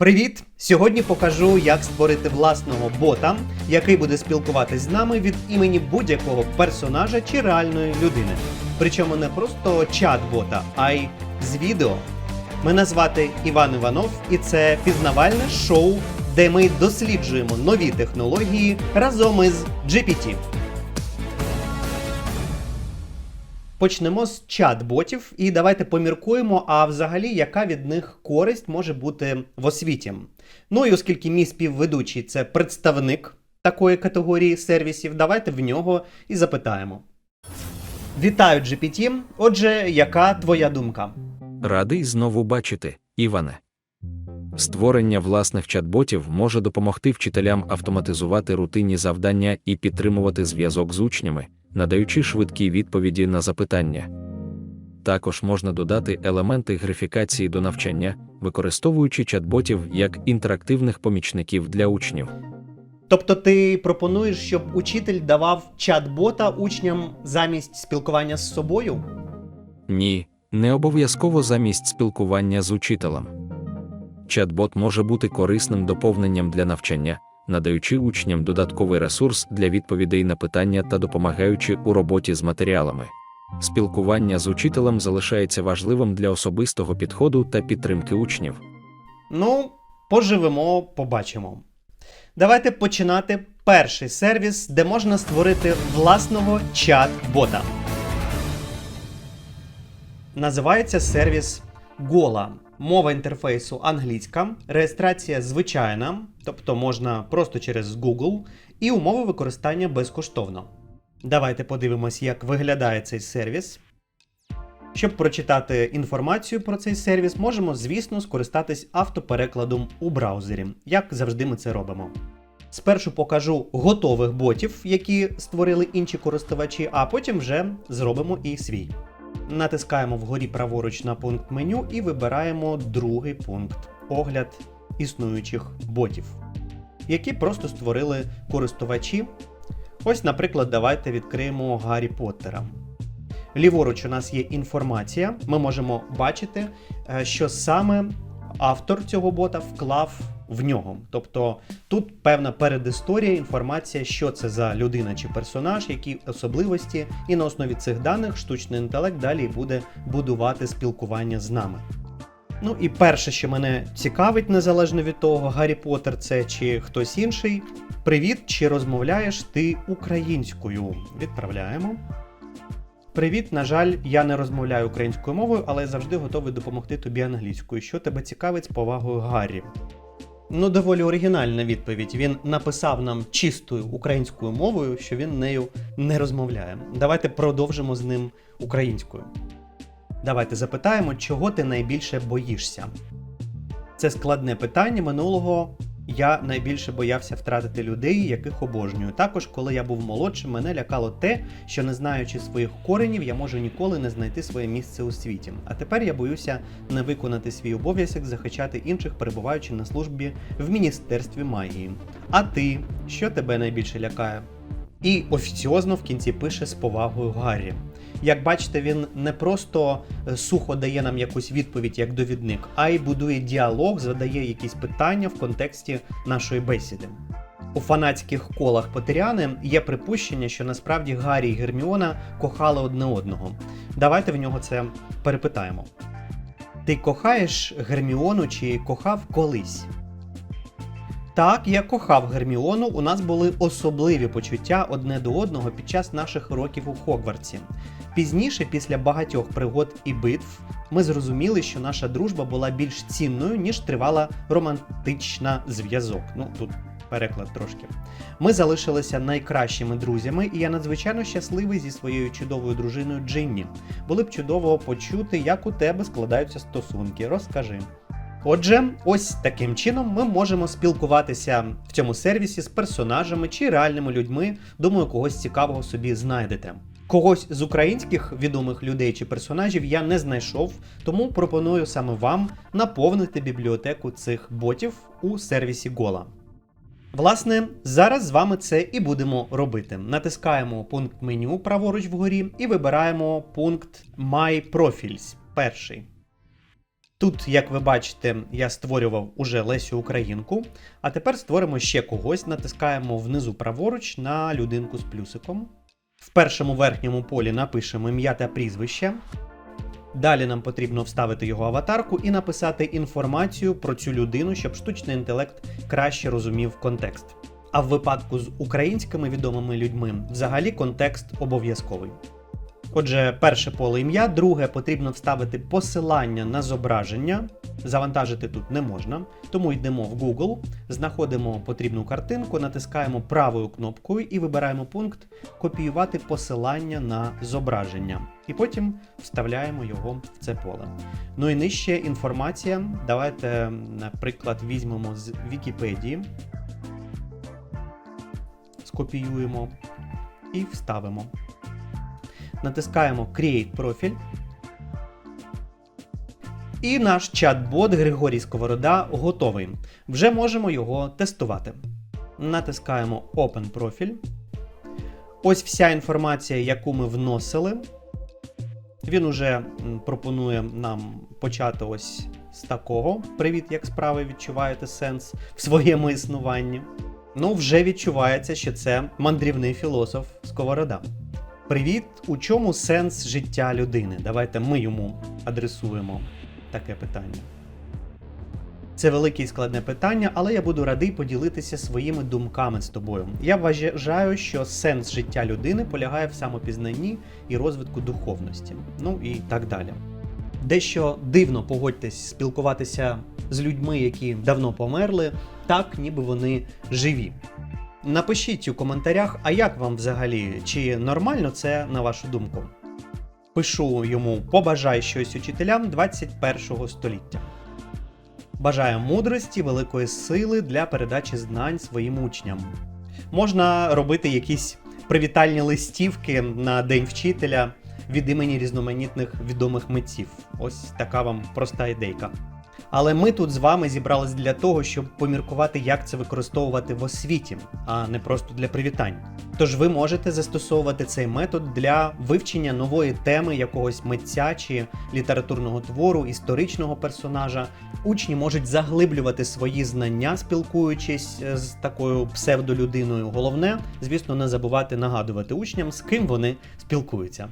Привіт! Сьогодні покажу, як створити власного бота, який буде спілкуватись з нами від імені будь-якого персонажа чи реальної людини. Причому не просто чат-бота, а й з відео. Мене звати Іван Іванов, і це пізнавальне шоу, де ми досліджуємо нові технології разом із GPT. Почнемо з чат-ботів і давайте поміркуємо, а взагалі, яка від них користь може бути в освіті. Ну і оскільки мій співведучий це представник такої категорії сервісів, давайте в нього і запитаємо. Вітаю, GPT. Отже, яка твоя думка? Радий знову бачити, Іване. Створення власних чат-ботів може допомогти вчителям автоматизувати рутинні завдання і підтримувати зв'язок з учнями, надаючи швидкі відповіді на запитання. Також можна додати елементи графікації до навчання, використовуючи чат-ботів як інтерактивних помічників для учнів. Тобто ти пропонуєш, щоб учитель давав чат-бота учням замість спілкування з собою? Ні, не обов'язково замість спілкування з учителем. Чат-бот може бути корисним доповненням для навчання, надаючи учням додатковий ресурс для відповідей на питання та допомагаючи у роботі з матеріалами. Спілкування з учителем залишається важливим для особистого підходу та підтримки учнів. Ну, поживемо, побачимо. Давайте починати перший сервіс, де можна створити власного чат-бота. Називається сервіс Гола. Мова інтерфейсу англійська, реєстрація звичайна, тобто можна просто через Google, і умови використання безкоштовно. Давайте подивимось, як виглядає цей сервіс. Щоб прочитати інформацію про цей сервіс, можемо, звісно, скористатись автоперекладом у браузері, як завжди ми це робимо. Спершу покажу готових ботів, які створили інші користувачі, а потім вже зробимо і свій. Натискаємо вгорі праворуч на пункт меню і вибираємо другий пункт огляд існуючих ботів, які просто створили користувачі. Ось, наприклад, давайте відкриємо Гаррі Поттера. Ліворуч у нас є інформація. Ми можемо бачити, е, що саме автор цього бота вклав в нього. Тобто тут певна передісторія, інформація, що це за людина чи персонаж, які особливості, і на основі цих даних штучний інтелект далі буде будувати спілкування з нами. Ну і перше, що мене цікавить, незалежно від того, Гаррі Поттер це чи хтось інший. Привіт, чи розмовляєш ти українською? Відправляємо. Привіт, на жаль, я не розмовляю українською мовою, але завжди готовий допомогти тобі англійською. Що тебе цікавить з повагою Гаррі? Ну, доволі оригінальна відповідь. Він написав нам чистою українською мовою, що він нею не розмовляє. Давайте продовжимо з ним українською. Давайте запитаємо, чого ти найбільше боїшся. Це складне питання минулого. Я найбільше боявся втратити людей, яких обожнюю. Також, коли я був молодшим, мене лякало те, що не знаючи своїх коренів, я можу ніколи не знайти своє місце у світі. А тепер я боюся не виконати свій обов'язок, захищати інших, перебуваючи на службі в міністерстві магії. А ти, що тебе найбільше лякає? І офіціозно в кінці пише з повагою Гаррі. Як бачите, він не просто е, сухо дає нам якусь відповідь як довідник, а й будує діалог, задає якісь питання в контексті нашої бесіди. У фанатських колах Потеряни є припущення, що насправді Гаррі і Герміона кохали одне одного. Давайте в нього це перепитаємо. Ти кохаєш Герміону чи кохав колись? Так, я кохав Герміону. У нас були особливі почуття одне до одного під час наших років у Хогвартсі. Пізніше, після багатьох пригод і битв, ми зрозуміли, що наша дружба була більш цінною, ніж тривала романтична зв'язок. Ну тут переклад трошки. Ми залишилися найкращими друзями, і я надзвичайно щасливий зі своєю чудовою дружиною Джинні. Було б чудово почути, як у тебе складаються стосунки. Розкажи. Отже, ось таким чином ми можемо спілкуватися в цьому сервісі з персонажами чи реальними людьми. Думаю, когось цікавого собі знайдете. Когось з українських відомих людей чи персонажів я не знайшов, тому пропоную саме вам наповнити бібліотеку цих ботів у сервісі Гола. Власне, зараз з вами це і будемо робити. Натискаємо пункт меню праворуч вгорі і вибираємо пункт My Profiles. Перший. Тут, як ви бачите, я створював уже Лесю Українку, а тепер створимо ще когось, натискаємо внизу праворуч на людинку з плюсиком. В першому верхньому полі напишемо ім'я та прізвище. Далі нам потрібно вставити його аватарку і написати інформацію про цю людину, щоб штучний інтелект краще розумів контекст. А в випадку з українськими відомими людьми взагалі контекст обов'язковий. Отже, перше поле ім'я, друге потрібно вставити посилання на зображення. Завантажити тут не можна, тому йдемо в Google, знаходимо потрібну картинку, натискаємо правою кнопкою і вибираємо пункт Копіювати посилання на зображення. І потім вставляємо його в це поле. Ну і нижче інформація. Давайте, наприклад, візьмемо з Вікіпедії, скопіюємо і вставимо. Натискаємо Create профіль. І наш чат-бот Григорій Сковорода готовий. Вже можемо його тестувати. Натискаємо Open профіль. Ось вся інформація, яку ми вносили. Він уже пропонує нам почати ось з такого. Привіт, як справи відчуваєте сенс в своєму існуванні. Ну, вже відчувається, що це мандрівний філософ Сковорода. Привіт, у чому сенс життя людини? Давайте ми йому адресуємо таке питання. Це велике і складне питання, але я буду радий поділитися своїми думками з тобою. Я вважаю, що сенс життя людини полягає в самопізнанні і розвитку духовності. Ну і так далі. Дещо дивно погодьтесь спілкуватися з людьми, які давно померли, так ніби вони живі. Напишіть у коментарях, а як вам взагалі, чи нормально це на вашу думку? Пишу йому побажай щось учителям 21 століття. Бажаю мудрості, великої сили для передачі знань своїм учням. Можна робити якісь привітальні листівки на День вчителя від імені різноманітних відомих митців. Ось така вам проста ідейка. Але ми тут з вами зібрались для того, щоб поміркувати, як це використовувати в освіті, а не просто для привітань. Тож ви можете застосовувати цей метод для вивчення нової теми якогось митця чи літературного твору, історичного персонажа. Учні можуть заглиблювати свої знання, спілкуючись е, з такою псевдолюдиною. Головне, звісно, не забувати нагадувати учням, з ким вони спілкуються.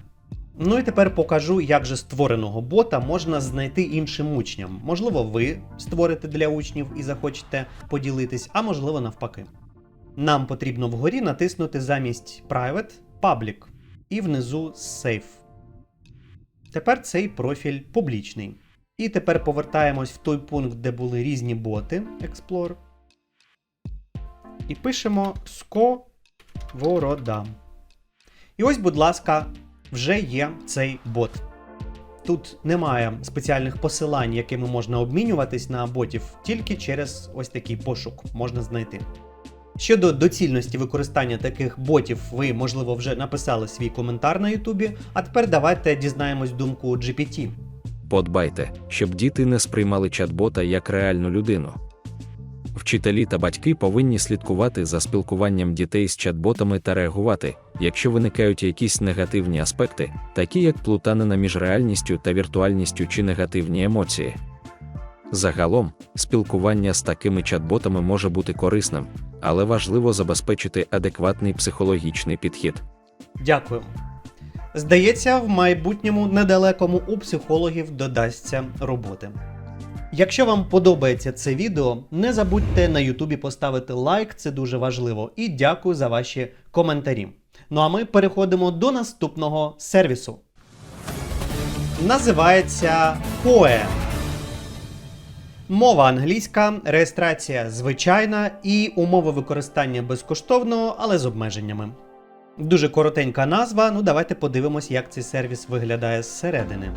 Ну і тепер покажу, як же створеного бота можна знайти іншим учням. Можливо, ви створите для учнів і захочете поділитись, а можливо навпаки. Нам потрібно вгорі натиснути замість Private Public і внизу Save. Тепер цей профіль публічний. І тепер повертаємось в той пункт, де були різні боти Explore. І пишемо Сковорода. І ось, будь ласка, вже є цей бот. Тут немає спеціальних посилань, якими можна обмінюватись на ботів, тільки через ось такий пошук можна знайти. Щодо доцільності використання таких ботів, ви, можливо, вже написали свій коментар на Ютубі, а тепер давайте дізнаємось думку GPT. Подбайте, щоб діти не сприймали чат-бота як реальну людину. Вчителі та батьки повинні слідкувати за спілкуванням дітей з чат-ботами та реагувати, якщо виникають якісь негативні аспекти, такі як плутанина між реальністю та віртуальністю чи негативні емоції. Загалом, спілкування з такими чат-ботами може бути корисним, але важливо забезпечити адекватний психологічний підхід. Дякую. Здається, в майбутньому недалекому у психологів додасться роботи. Якщо вам подобається це відео, не забудьте на Ютубі поставити лайк, це дуже важливо. І дякую за ваші коментарі. Ну а ми переходимо до наступного сервісу. Називається Poe. Мова англійська, реєстрація звичайна і умови використання безкоштовно, але з обмеженнями. Дуже коротенька назва. Ну давайте подивимось, як цей сервіс виглядає зсередини.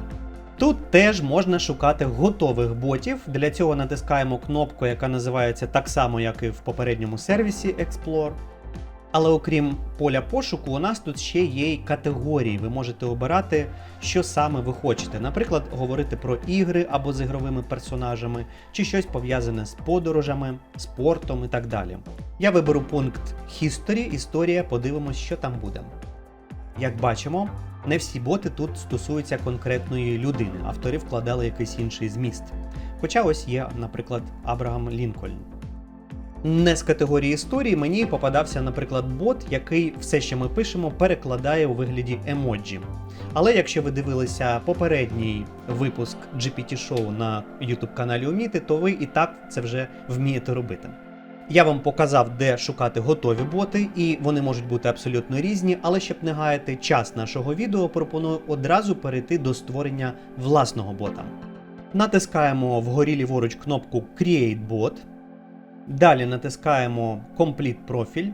Тут теж можна шукати готових ботів. Для цього натискаємо кнопку, яка називається так само, як і в попередньому сервісі Explore. Але окрім поля пошуку, у нас тут ще є й категорії. Ви можете обирати, що саме ви хочете. Наприклад, говорити про ігри або з ігровими персонажами, чи щось пов'язане з подорожами, спортом і так далі. Я виберу пункт History, історія, подивимось, що там буде. Як бачимо, не всі боти тут стосуються конкретної людини, автори вкладали якийсь інший зміст. Хоча ось є, наприклад, Абрагам Лінкольн. Не з категорії історії мені попадався, наприклад, бот, який все, що ми пишемо, перекладає у вигляді емоджі. Але якщо ви дивилися попередній випуск GPT Show на YouTube каналі Уміти, то ви і так це вже вмієте робити. Я вам показав, де шукати готові боти, і вони можуть бути абсолютно різні, але щоб не гаяти час нашого відео, пропоную одразу перейти до створення власного бота. Натискаємо вгорі ліворуч кнопку Create Bot. Далі натискаємо Complete профіль.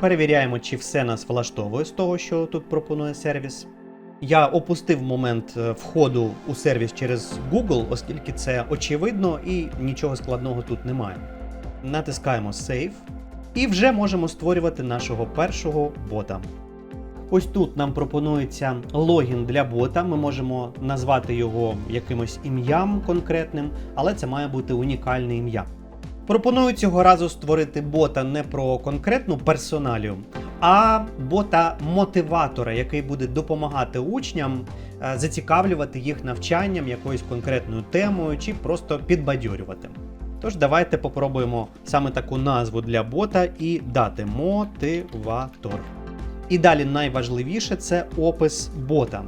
Перевіряємо, чи все нас влаштовує з того, що тут пропонує сервіс. Я опустив момент е, входу у сервіс через Google, оскільки це очевидно і нічого складного тут немає. Натискаємо Save і вже можемо створювати нашого першого бота. Ось тут нам пропонується логін для бота. Ми можемо назвати його якимось ім'ям конкретним, але це має бути унікальне ім'я. Пропоную цього разу створити бота не про конкретну персоналію, а бота-мотиватора, який буде допомагати учням е, зацікавлювати їх навчанням якоюсь конкретною темою чи просто підбадьорювати. Тож давайте попробуємо саме таку назву для бота і дати мотиватор. І далі найважливіше це опис бота.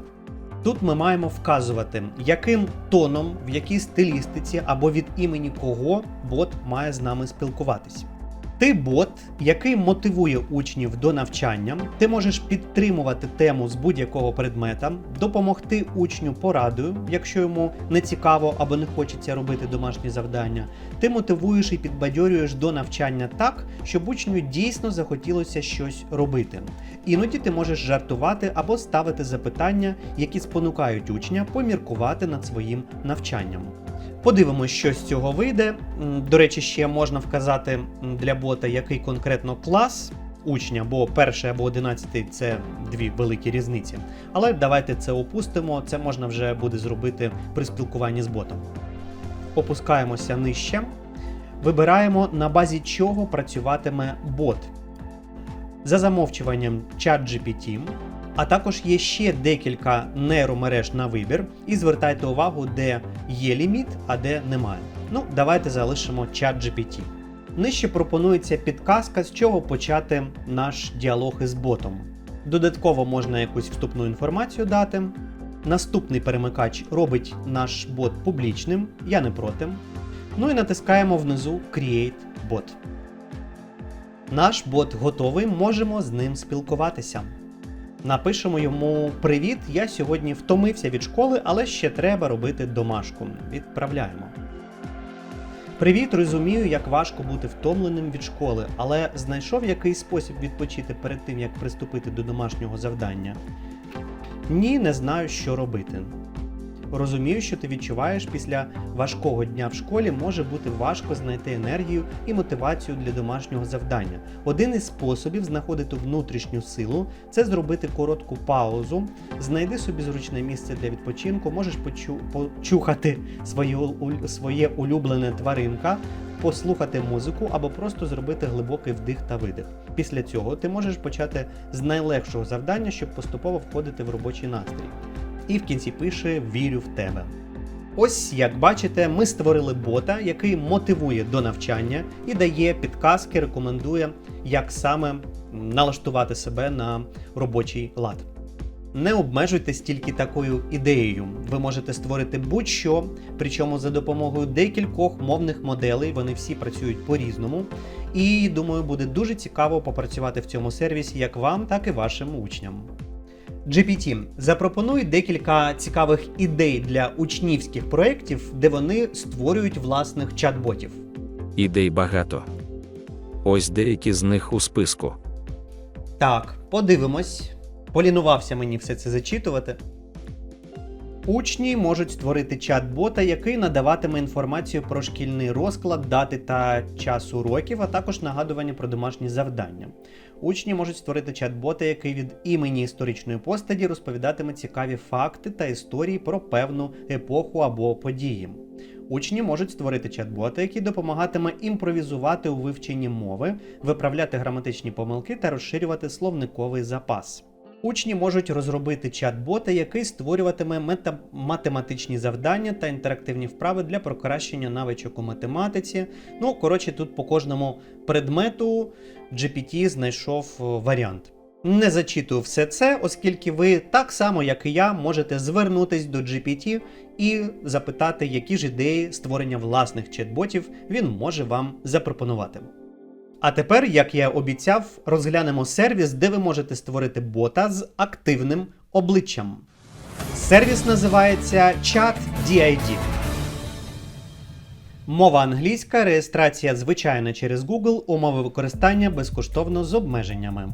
Тут ми маємо вказувати, яким тоном, в якій стилістиці або від імені кого бот має з нами спілкуватись. Ти бот, який мотивує учнів до навчання, ти можеш підтримувати тему з будь-якого предмета, допомогти учню порадою, якщо йому не цікаво або не хочеться робити домашні завдання. Ти мотивуєш і підбадьорюєш до навчання так, щоб учню дійсно захотілося щось робити. Іноді ти можеш жартувати або ставити запитання, які спонукають учня поміркувати над своїм навчанням. Подивимось, що з цього вийде. До речі, ще можна вказати для бота, який конкретно клас учня, бо перший або одинадцятий це дві великі різниці. Але давайте це опустимо. Це можна вже буде зробити при спілкуванні з ботом. Опускаємося нижче. Вибираємо на базі чого працюватиме бот. За замовчуванням ChatGPT, а також є ще декілька нейромереж на вибір, і звертайте увагу, де є ліміт, а де немає. Ну, давайте залишимо ChatGPT. Нижче пропонується підказка, з чого почати наш діалог із ботом. Додатково можна якусь вступну інформацію дати. Наступний перемикач робить наш бот публічним, я не проти. Ну і натискаємо внизу Create Bot. Наш бот готовий, можемо з ним спілкуватися. Напишемо йому Привіт, я сьогодні втомився від школи, але ще треба робити домашку. Відправляємо. Привіт, розумію, як важко бути втомленим від школи, але знайшов якийсь спосіб відпочити перед тим, як приступити до домашнього завдання. Ні, не знаю, що робити. Розумію, що ти відчуваєш після важкого дня в школі може бути важко знайти енергію і мотивацію для домашнього завдання. Один із способів знаходити внутрішню силу це зробити коротку паузу, знайди собі зручне місце для відпочинку, можеш почу... почухати своє улюблене тваринка, послухати музику або просто зробити глибокий вдих та видих. Після цього ти можеш почати з найлегшого завдання, щоб поступово входити в робочий настрій. І в кінці пише Вірю в тебе. Ось як бачите, ми створили бота, який мотивує до навчання і дає підказки, рекомендує, як саме налаштувати себе на робочий лад. Не обмежуйтесь тільки такою ідеєю. Ви можете створити будь-що, причому за допомогою декількох мовних моделей, вони всі працюють по-різному. І думаю, буде дуже цікаво попрацювати в цьому сервісі як вам, так і вашим учням. GPT запропонує декілька цікавих ідей для учнівських проєктів, де вони створюють власних чат-ботів. Ідей багато. Ось деякі з них у списку. Так, подивимось. Полінувався мені все це зачитувати. Учні можуть створити чат-бота, який надаватиме інформацію про шкільний розклад, дати та час уроків, а також нагадування про домашні завдання. Учні можуть створити чат-бота, який від імені історичної постаті розповідатиме цікаві факти та історії про певну епоху або події. Учні можуть створити чат-бота, який допомагатиме імпровізувати у вивченні мови, виправляти граматичні помилки та розширювати словниковий запас. Учні можуть розробити чат-бота, який створюватиме мета- математичні завдання та інтерактивні вправи для покращення навичок у математиці. Ну, коротше, тут по кожному предмету GPT знайшов е, варіант. Не зачитую все це, оскільки ви так само, як і я, можете звернутись до GPT і запитати, які ж ідеї створення власних чат-ботів він може вам запропонувати. А тепер, як я обіцяв, розглянемо сервіс, де ви можете створити бота з активним обличчям. Сервіс називається ChatDID. Мова англійська, реєстрація звичайна через Google, умови використання безкоштовно з обмеженнями.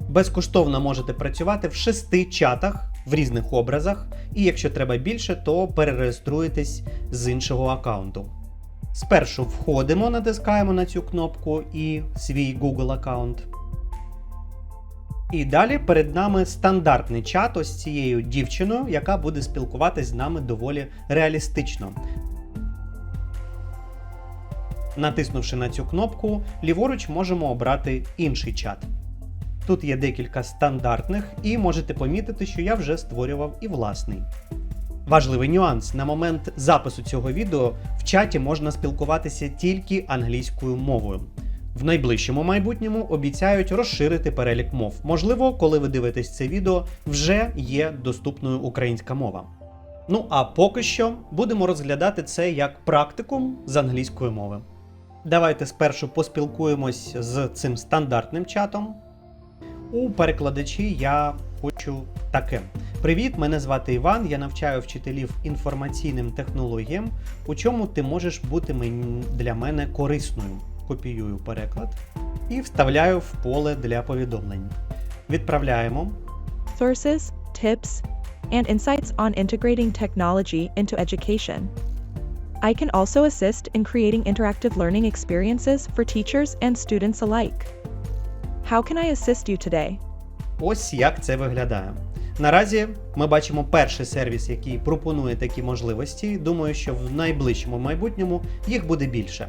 Безкоштовно можете працювати в шести чатах в різних образах, і якщо треба більше, то перереєструєтесь з іншого аккаунту. Спершу входимо, натискаємо на цю кнопку і свій Google аккаунт. І далі перед нами стандартний чат ось цією дівчиною, яка буде спілкуватись з нами доволі реалістично. Натиснувши на цю кнопку, ліворуч можемо обрати інший чат. Тут є декілька стандартних, і можете помітити, що я вже створював і власний. Важливий нюанс: на момент запису цього відео в чаті можна спілкуватися тільки англійською мовою. В найближчому майбутньому обіцяють розширити перелік мов. Можливо, коли ви дивитесь це відео, вже є доступною українська мова. Ну а поки що будемо розглядати це як практикум з англійської мови. Давайте спершу поспілкуємось з цим стандартним чатом. У перекладачі я хочу таке. Привіт, мене звати Іван. Я навчаю вчителів інформаційним технологіям. У чому ти можеш бути для мене корисною? Копіюю переклад і вставляю в поле для повідомлень. Відправляємо. sources, tips, and insights on integrating technology into education. I can also assist in creating interactive learning experiences for teachers and students alike. How can I assist you today? Ось як це виглядає. Наразі ми бачимо перший сервіс, який пропонує такі можливості. Думаю, що в найближчому майбутньому їх буде більше.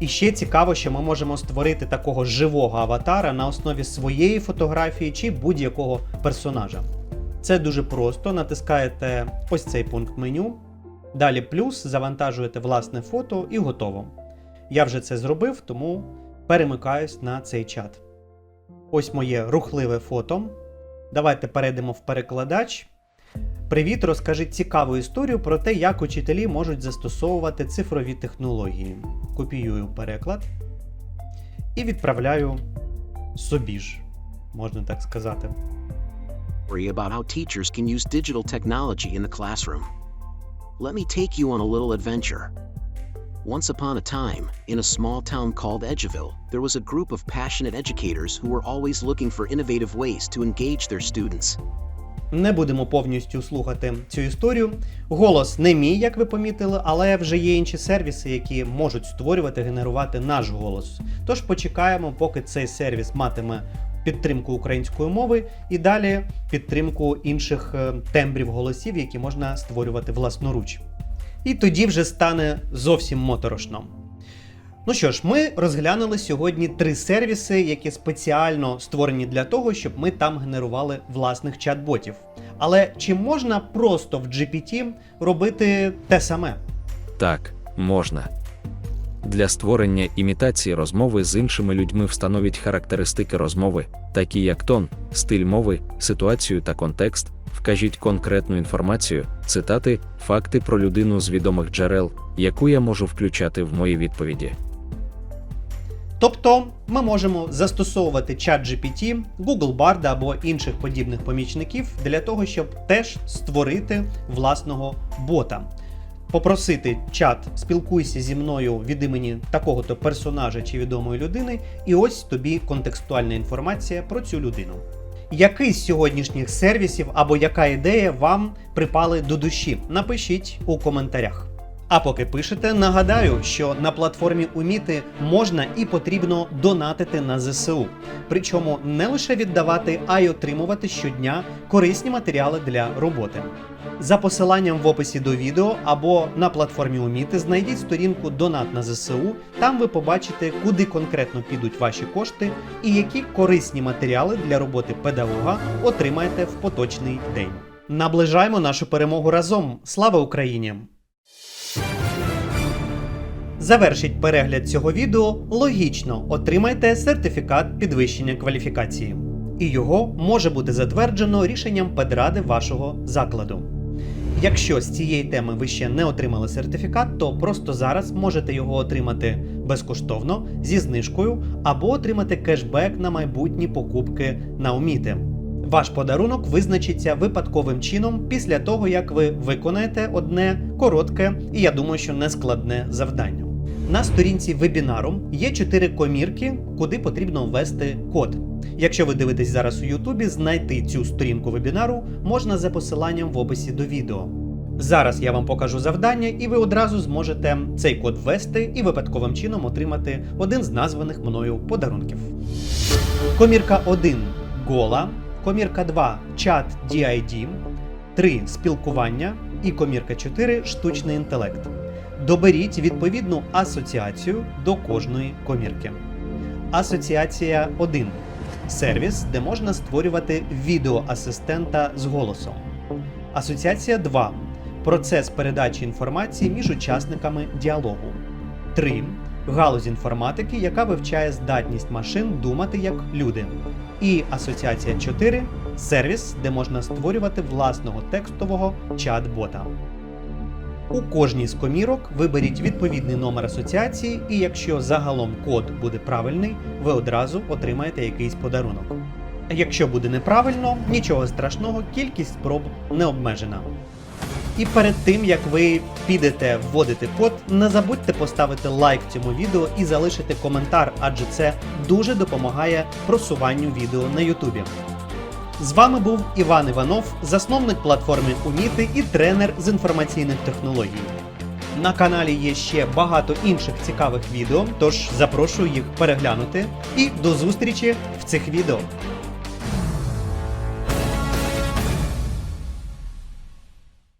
І ще цікаво, що ми можемо створити такого живого аватара на основі своєї фотографії чи будь-якого персонажа. Це дуже просто. Натискаєте ось цей пункт меню. Далі плюс, завантажуєте власне фото і готово. Я вже це зробив, тому перемикаюсь на цей чат. Ось моє рухливе фото. Давайте перейдемо в перекладач. Привіт, розкажи цікаву історію про те, як учителі можуть застосовувати цифрові технології. Копіюю переклад і відправляю собі ж, можна так сказати. about how teachers can use digital technology in the classroom. Let me take you on a little adventure. Once upon a time, in a small town called Edgeville, there was a group of passionate educators who were always looking for innovative ways to engage their students. Не будемо повністю слухати цю історію. Голос не мій, як ви помітили, але вже є інші сервіси, які можуть створювати, генерувати наш голос. Тож почекаємо, поки цей сервіс матиме підтримку української мови і далі підтримку інших е, тембрів голосів, які можна створювати власноруч. І тоді вже стане зовсім моторошно. Ну що ж, ми розглянули сьогодні три сервіси, які спеціально створені для того, щоб ми там генерували власних чат-ботів. Але чи можна просто в GPT робити те саме? Так, можна. Для створення імітації розмови з іншими людьми встановіть характеристики розмови, такі як тон, стиль мови, ситуацію та контекст, вкажіть конкретну інформацію, цитати, факти про людину з відомих джерел, яку я можу включати в мої відповіді. Тобто ми можемо застосовувати чат GPT, Google Bard або інших подібних помічників для того, щоб теж створити власного бота. Попросити чат, спілкуйся зі мною від імені такого-то персонажа чи відомої людини, і ось тобі контекстуальна інформація про цю людину. Який з сьогоднішніх сервісів або яка ідея вам припали до душі? Напишіть у коментарях. А поки пишете, нагадаю, що на платформі Уміти можна і потрібно донатити на ЗСУ. Причому не лише віддавати, а й отримувати щодня корисні матеріали для роботи. За посиланням в описі до відео або на платформі Уміти знайдіть сторінку Донат на ЗСУ. Там ви побачите, куди конкретно підуть ваші кошти і які корисні матеріали для роботи педагога отримаєте в поточний день. Наближаємо нашу перемогу разом. Слава Україні! Завершіть перегляд цього відео логічно отримайте сертифікат підвищення кваліфікації. І його може бути затверджено рішенням педради вашого закладу. Якщо з цієї теми ви ще не отримали сертифікат, то просто зараз можете його отримати безкоштовно зі знижкою або отримати кешбек на майбутні покупки на Уміти. Ваш подарунок визначиться випадковим чином після того, як ви виконаєте одне коротке і я думаю, що нескладне завдання. На сторінці вебінару є 4 комірки, куди потрібно ввести код. Якщо ви дивитесь зараз у Ютубі, знайти цю сторінку вебінару можна за посиланням в описі до відео. Зараз я вам покажу завдання, і ви одразу зможете цей код ввести і випадковим чином отримати один з названих мною подарунків. Комірка 1 гола, комірка 2 чат DID, 3 спілкування і комірка 4 штучний інтелект. Доберіть відповідну асоціацію до кожної комірки. Асоціація 1 сервіс, де можна створювати відеоасистента з голосом. Асоціація 2 процес передачі інформації між учасниками діалогу. 3. Галузь інформатики, яка вивчає здатність машин думати як люди. І асоціація 4 сервіс, де можна створювати власного текстового чат-бота. У кожній з комірок виберіть відповідний номер асоціації, і якщо загалом код буде правильний, ви одразу отримаєте якийсь подарунок. Якщо буде неправильно, нічого страшного, кількість спроб не обмежена. І перед тим як ви підете вводити код, не забудьте поставити лайк цьому відео і залишити коментар, адже це дуже допомагає просуванню відео на Ютубі. З вами був Іван Іванов, засновник платформи Уміти і тренер з інформаційних технологій. На каналі є ще багато інших цікавих відео, тож запрошую їх переглянути. І до зустрічі в цих відео.